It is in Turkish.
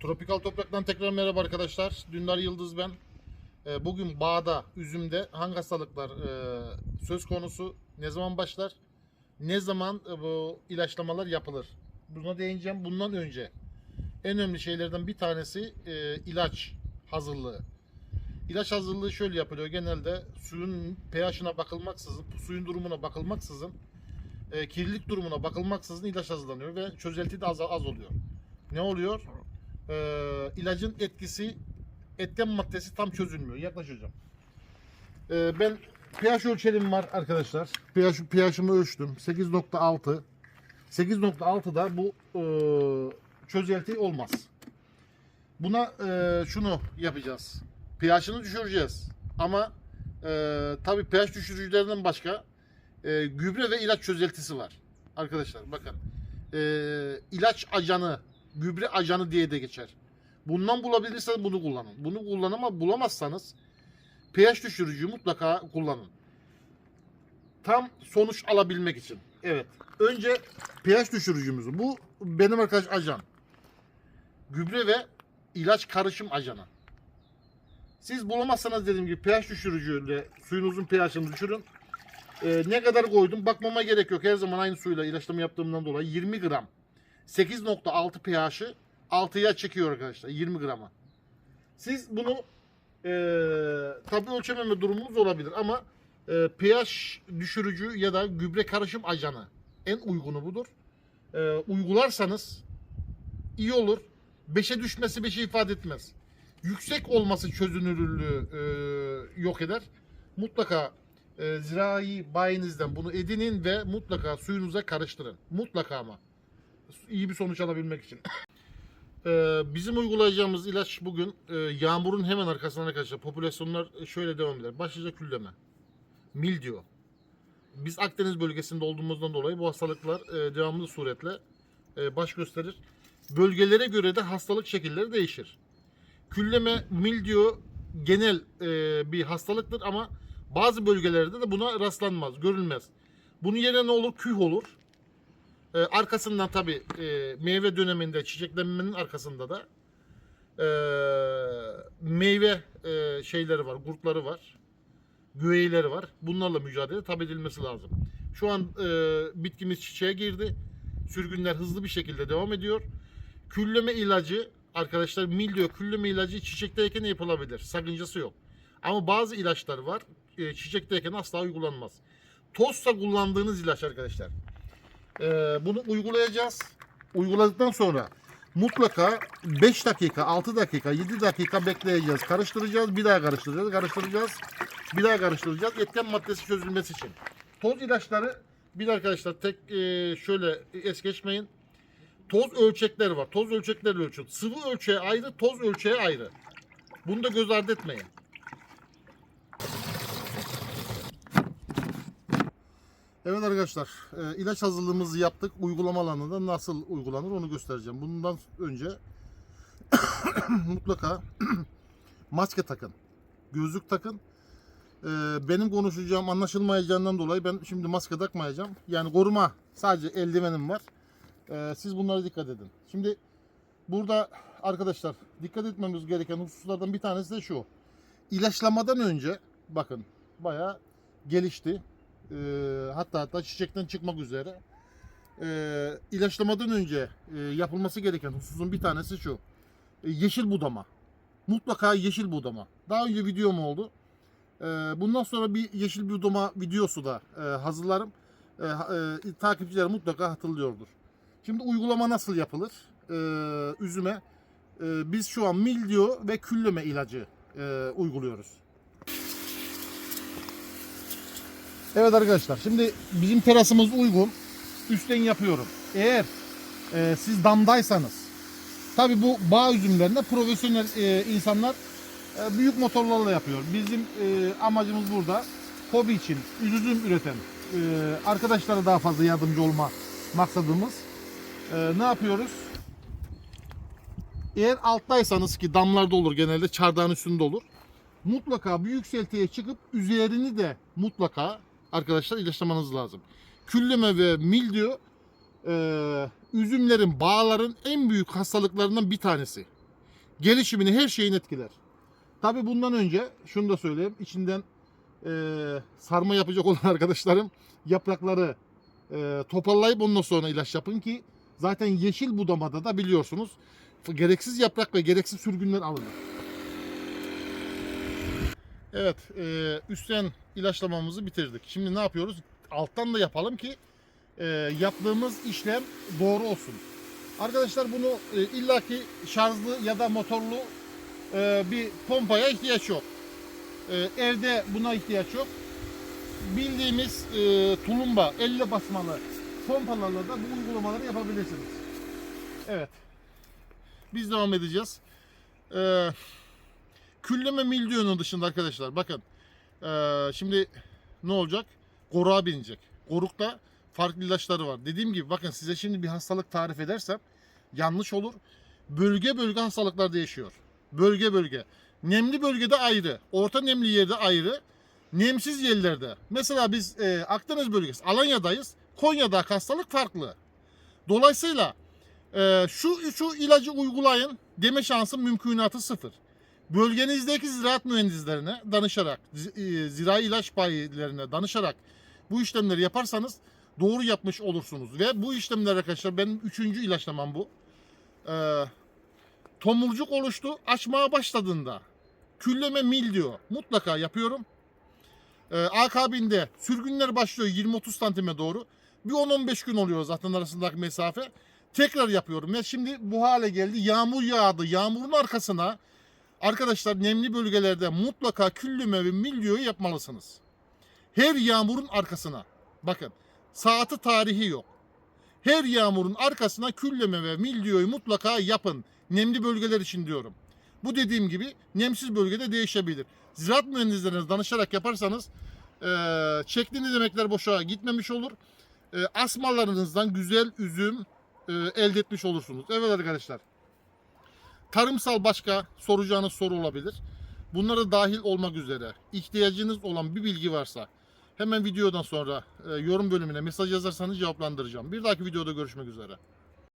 Tropikal Toprak'tan tekrar merhaba arkadaşlar. Dündar Yıldız ben. Ee, Bugün bağda, üzümde hangi hastalıklar e, söz konusu, ne zaman başlar, ne zaman e, bu ilaçlamalar yapılır? Buna değineceğim. Bundan önce en önemli şeylerden bir tanesi e, ilaç hazırlığı. İlaç hazırlığı şöyle yapılıyor. Genelde suyun pH'ına bakılmaksızın, suyun durumuna bakılmaksızın, kirlilik durumuna bakılmaksızın ilaç hazırlanıyor ve çözelti de az, az oluyor. Ne oluyor? Ee, ilacın etkisi etken maddesi tam çözülmüyor. Yaklaş hocam. Ee, ben pH ölçerim var arkadaşlar. pH pH'ımı ölçtüm. 8.6. 8.6'da bu e, çözelti olmaz. Buna e, şunu yapacağız. pH'ını düşüreceğiz. Ama e, tabii pH düşürücülerinden başka e, gübre ve ilaç çözeltisi var. Arkadaşlar bakın. E, ilaç ajanı, gübre ajanı diye de geçer. Bundan bulabilirseniz bunu kullanın. Bunu kullanın ama bulamazsanız pH düşürücüyü mutlaka kullanın. Tam sonuç alabilmek için. Evet. Önce pH düşürücümüzü. Bu benim arkadaş ajan. Gübre ve ilaç karışım ajanı. Siz bulamazsanız dediğim gibi pH düşürücüyle suyunuzun pH'ını düşürün. Ee, ne kadar koydum bakmama gerek yok. Her zaman aynı suyla ilaçlama yaptığımdan dolayı 20 gram 8.6 pH'ı 6'ya çekiyor arkadaşlar 20 grama. Siz bunu e, tabi ölçememe durumunuz olabilir ama e, pH düşürücü ya da gübre karışım ajanı en uygunu budur. E, uygularsanız iyi olur. 5'e düşmesi 5'i ifade etmez. Yüksek olması çözünürlüğü e, yok eder. Mutlaka e, zirai bayinizden bunu edinin ve mutlaka suyunuza karıştırın. Mutlaka ama iyi bir sonuç alabilmek için. Ee, bizim uygulayacağımız ilaç bugün e, yağmurun hemen arkasından arkadaşlar popülasyonlar şöyle devam eder. Başlıca külleme, mildiyo. Biz Akdeniz bölgesinde olduğumuzdan dolayı bu hastalıklar e, devamlı suretle e, baş gösterir. Bölgelere göre de hastalık şekilleri değişir. Külleme, mildiyo genel e, bir hastalıktır ama bazı bölgelerde de buna rastlanmaz, görülmez. Bunun yerine ne olur? Küh olur. Ee, arkasından tabi e, meyve döneminde çiçeklenmenin arkasında da e, meyve e, şeyleri var, kurtları var, güveyleri var. Bunlarla mücadele tabi edilmesi lazım. Şu an e, bitkimiz çiçeğe girdi. Sürgünler hızlı bir şekilde devam ediyor. Külleme ilacı arkadaşlar mildiyo külleme ilacı çiçekteyken yapılabilir. Sakıncası yok. Ama bazı ilaçlar var e, çiçekteyken asla uygulanmaz. Tozsa kullandığınız ilaç arkadaşlar. Ee, bunu uygulayacağız. Uyguladıktan sonra mutlaka 5 dakika, 6 dakika, 7 dakika bekleyeceğiz. Karıştıracağız, bir daha karıştıracağız, karıştıracağız. Bir daha karıştıracağız. Etken maddesi çözülmesi için. Toz ilaçları bir arkadaşlar tek e, şöyle es geçmeyin. Toz ölçekleri var. Toz ölçekleri ölçün. Sıvı ölçeğe ayrı, toz ölçeğe ayrı. Bunu da göz ardı etmeyin. Evet arkadaşlar, e, ilaç hazırlığımızı yaptık. Uygulama alanında nasıl uygulanır onu göstereceğim. Bundan önce mutlaka maske takın, gözlük takın. E, benim konuşacağım anlaşılmayacağından dolayı ben şimdi maske takmayacağım. Yani koruma sadece eldivenim var. E, siz bunlara dikkat edin. Şimdi burada arkadaşlar dikkat etmemiz gereken hususlardan bir tanesi de şu. İlaçlamadan önce bakın bayağı gelişti. Ee, hatta hatta çiçekten çıkmak üzere. Ee, ilaçlamadan önce e, yapılması gereken hususun bir tanesi şu. E, yeşil budama. Mutlaka yeşil budama. Daha önce videom oldu. Ee, bundan sonra bir yeşil budama videosu da e, hazırlarım. E, e, takipçiler mutlaka hatırlıyordur. Şimdi uygulama nasıl yapılır? Ee, üzüme e, biz şu an mildiyo ve külleme ilacı e, uyguluyoruz. Evet arkadaşlar şimdi bizim terasımız uygun. Üstten yapıyorum. Eğer e, siz damdaysanız tabi bu bağ üzümlerinde profesyonel e, insanlar e, büyük motorlarla yapıyor. Bizim e, amacımız burada hobi için üzüm üreten e, arkadaşlara daha fazla yardımcı olma maksadımız. E, ne yapıyoruz? Eğer alttaysanız ki damlarda olur genelde çardağın üstünde olur. Mutlaka bir yükseltiye çıkıp üzerini de mutlaka arkadaşlar ilaçlamanız lazım. Külleme ve mildiyo e, üzümlerin, bağların en büyük hastalıklarından bir tanesi. gelişimini her şeyin etkiler. Tabi bundan önce şunu da söyleyeyim. içinden e, sarma yapacak olan arkadaşlarım yaprakları e, toparlayıp ondan sonra ilaç yapın ki zaten yeşil budamada da biliyorsunuz gereksiz yaprak ve gereksiz sürgünler alınır. Evet, e, üstten ilaçlamamızı bitirdik. Şimdi ne yapıyoruz? Alttan da yapalım ki e, yaptığımız işlem doğru olsun. Arkadaşlar bunu e, illaki şarjlı ya da motorlu e, bir pompaya ihtiyaç yok. E, evde buna ihtiyaç yok. Bildiğimiz e, tulumba, elle basmalı pompalarla da bu uygulamaları yapabilirsiniz. Evet. Biz devam edeceğiz. Ee, külleme milyonun dışında arkadaşlar bakın ee, şimdi ne olacak? Koruğa binecek. Korukta farklı ilaçları var. Dediğim gibi bakın size şimdi bir hastalık tarif edersem yanlış olur. Bölge bölge hastalıklar değişiyor. Bölge bölge. Nemli bölgede ayrı. Orta nemli yerde ayrı. Nemsiz yerlerde. Mesela biz e, Akdeniz bölgesi Alanya'dayız. Konya'da hastalık farklı. Dolayısıyla e, şu şu ilacı uygulayın deme şansı mümkünatı sıfır. Bölgenizdeki ziraat mühendislerine danışarak, e, zirai ilaç bayilerine danışarak bu işlemleri yaparsanız doğru yapmış olursunuz. Ve bu işlemler arkadaşlar benim üçüncü ilaçlamam bu. E, tomurcuk oluştu. Açmaya başladığında külleme mil diyor. Mutlaka yapıyorum. E, akabinde sürgünler başlıyor 20-30 santime doğru. Bir 10-15 gün oluyor zaten arasındaki mesafe. Tekrar yapıyorum. Ve şimdi bu hale geldi. Yağmur yağdı. Yağmurun arkasına arkadaşlar nemli bölgelerde mutlaka külleme ve milyoyu yapmalısınız. Her yağmurun arkasına. Bakın saati tarihi yok. Her yağmurun arkasına külleme ve milyoyu mutlaka yapın. Nemli bölgeler için diyorum. Bu dediğim gibi nemsiz bölgede değişebilir. Ziraat mühendislerine danışarak yaparsanız eee çektiğiniz emekler boşa gitmemiş olur. Eee, asmalarınızdan güzel üzüm eee, elde etmiş olursunuz. Evet arkadaşlar. Tarımsal başka soracağınız soru olabilir. Bunlara dahil olmak üzere ihtiyacınız olan bir bilgi varsa hemen videodan sonra e, yorum bölümüne mesaj yazarsanız cevaplandıracağım. Bir dahaki videoda görüşmek üzere.